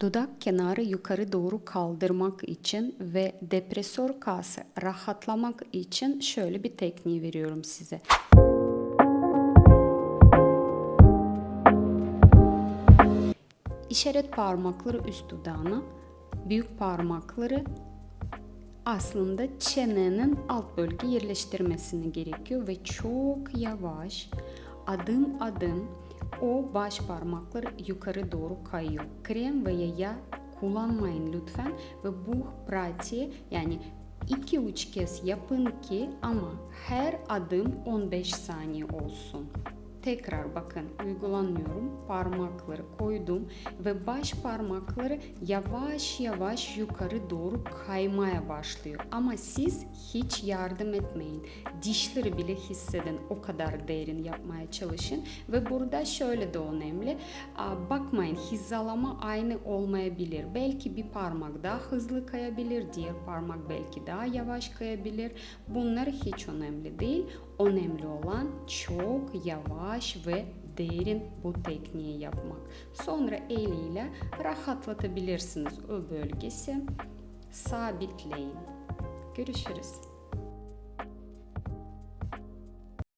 Dudak kenarı yukarı doğru kaldırmak için ve depresör kası rahatlamak için şöyle bir tekniği veriyorum size. İşaret parmakları üst dudağına, büyük parmakları aslında çenenin alt bölge yerleştirmesini gerekiyor ve çok yavaş adım adım o baş parmakları yukarı doğru kayıyor. Krem veya yağ kullanmayın lütfen ve bu pratiği yani 2-3 kez yapın ki ama her adım 15 saniye olsun. Tekrar bakın uygulanıyorum. Parmakları koydum ve baş parmakları yavaş yavaş yukarı doğru kaymaya başlıyor. Ama siz hiç yardım etmeyin. Dişleri bile hissedin. O kadar derin yapmaya çalışın. Ve burada şöyle de önemli. Bakmayın hizalama aynı olmayabilir. Belki bir parmak daha hızlı kayabilir. Diğer parmak belki daha yavaş kayabilir. Bunlar hiç önemli değil. Önemli olan çok yavaş ve derin bu tekniği yapmak. Sonra eliyle rahatlatabilirsiniz o bölgesi. Sabitleyin. Görüşürüz.